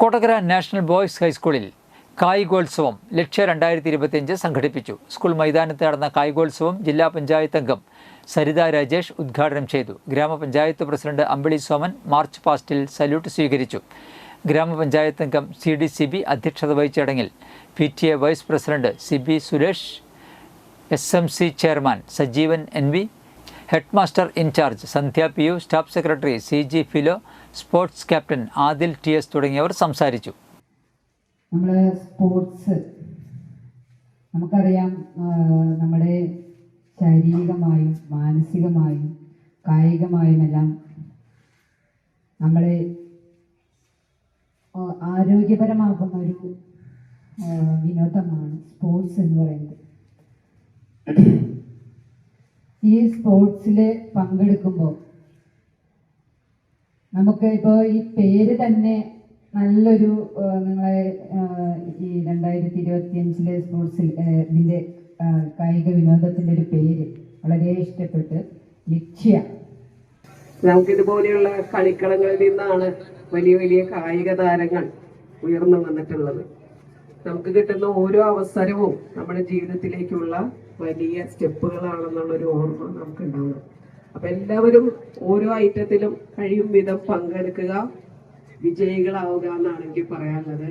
Kodakara national boys ഹൈസ്കൂളിൽ കായികോത്സവം ലക്ഷ്യ രണ്ടായിരത്തി ഇരുപത്തിയഞ്ച് സംഘടിപ്പിച്ചു. സ്കൂൾ മൈതാനത്ത് നടന്ന കായികോത്സവം ജില്ലാ പഞ്ചായത്ത് അംഗം സരിത രാജേഷ് ഉദ്ഘാടനം ചെയ്തു. ഗ്രാമപഞ്ചായത്ത് പ്രസിഡന്റ് അമ്പിളി സോമൻ മാർച്ച് പാസ്റ്റിൽ സല്യൂട്ട് സ്വീകരിച്ചു. ഗ്രാമപഞ്ചായത്ത് അംഗം സി ഡി സി ബി അധ്യക്ഷത വഹിച്ച ചടങ്ങിൽ P T A vice president C B Suresh S M C chairman Sajeevan N V head master incharge Sandhya P U staff secretary C G Philo sports captain Adil T S തുടങ്ങിയവർ സംസാരിച്ചു. നമ്മൾ sports നമുക്കറിയാം നമ്മുടെ ശാരീരികമായും മാനസികമായും കായികമായുമെല്ലാം നമ്മളെ ആരോഗ്യപരമാകുന്ന ഒരു വിനോദമാണ് സ്പോർട്സ് എന്ന് പറയുന്നത്. ഈ സ്പോർട്സിൽ പങ്കെടുക്കുമ്പോൾ നമുക്ക് ഇപ്പോൾ ഈ പേര് തന്നെ നല്ലൊരു നിങ്ങളെ ഈ രണ്ടായിരത്തി ഇരുപത്തി അഞ്ചിലെ സ്പോർട്സിൽ ഇതിന്റെ കായിക വിനോദത്തിന്റെ ഒരു പേര് വളരെ ഇഷ്ടപ്പെട്ട് ലക്ഷ്യ. നമുക്കിതുപോലെയുള്ള കളിക്കളങ്ങളിൽ നിന്നാണ് വലിയ വലിയ കായിക താരങ്ങൾ ഉയർന്നു വന്നിട്ടുള്ളത്. നമുക്ക് കിട്ടുന്ന ഓരോ അവസരവും നമ്മുടെ ജീവിതത്തിലേക്കുള്ള വലിയ സ്റ്റെപ്പുകളാണെന്നുള്ളൊരു ഓർമ്മ നമുക്ക് ഉണ്ടാവണം അപ്പൊ എല്ലാവരും ഓരോ ഐറ്റത്തിലും കഴിയും വിധം പങ്കെടുക്കുക വിജയികളാവുക എന്നാണ് എനിക്ക് പറയാനുള്ളത്.